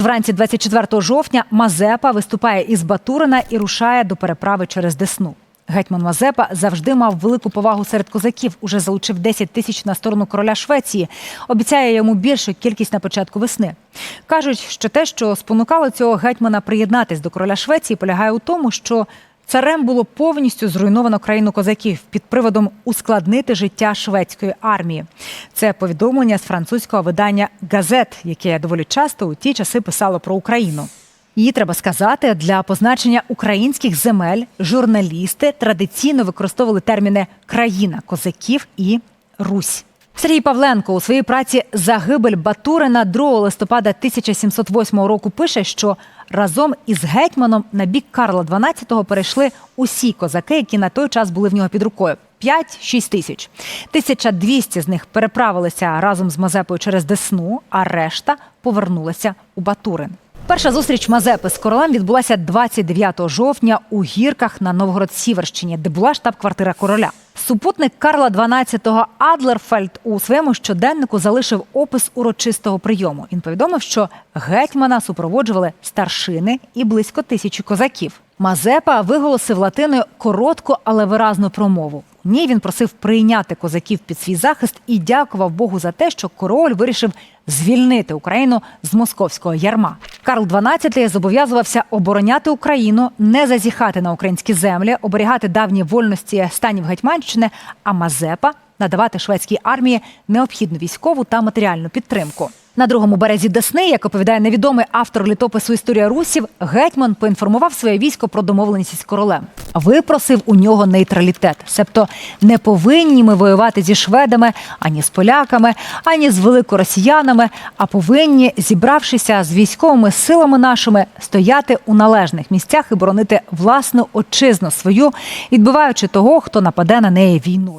Вранці 24 жовтня Мазепа виступає із Батурина і рушає до переправи через Десну. Гетьман Мазепа завжди мав велику повагу серед козаків. Уже залучив 10 тисяч на сторону короля Швеції. Обіцяє йому більшу кількість на початку весни. Кажуть, що те, що спонукало цього гетьмана приєднатись до короля Швеції, полягає у тому, що царем було повністю зруйновано країну козаків під приводом ускладнити життя шведської армії. Це повідомлення з французького видання Газет, яке доволі часто у ті часи писало про Україну. Її треба сказати для позначення українських земель журналісти традиційно використовували терміни країна козаків і Русь. Сергій Павленко у своїй праці Загибель Батурина 2 листопада 1708 року пише, що разом із гетьманом на бік Карла XII перейшли усі козаки, які на той час були в нього під рукою. 5-6 тисяч. 1200 з них переправилися разом з Мазепою через Десну, а решта повернулися у Батурин. Перша зустріч Мазепи з королем відбулася 29 жовтня у гірках на Новгород-Сіверщині, де була штаб-квартира короля. Супутник Карла XII Адлерфельд у своєму щоденнику залишив опис урочистого прийому. Він повідомив, що гетьмана супроводжували старшини і близько тисячі козаків. Мазепа виголосив латиною коротку, але виразну промову. У ній він просив прийняти козаків під свій захист і дякував Богу за те, що король вирішив звільнити Україну з московського ярма. Карл XII зобов'язувався обороняти Україну, не зазіхати на українські землі, оберігати давні вольності станів Гетьманщини, а Мазепа надавати шведській армії необхідну військову та матеріальну підтримку. На другому березі Десни, як оповідає невідомий автор літопису Історія Русів, гетьман поінформував своє військо про домовленість із королем. Випросив у нього нейтралітет, себто не повинні ми воювати зі шведами, ані з поляками, ані з великоросіянами, а повинні, зібравшися з військовими силами нашими, стояти у належних місцях і боронити власну отчизну свою, відбиваючи того, хто нападе на неї війною.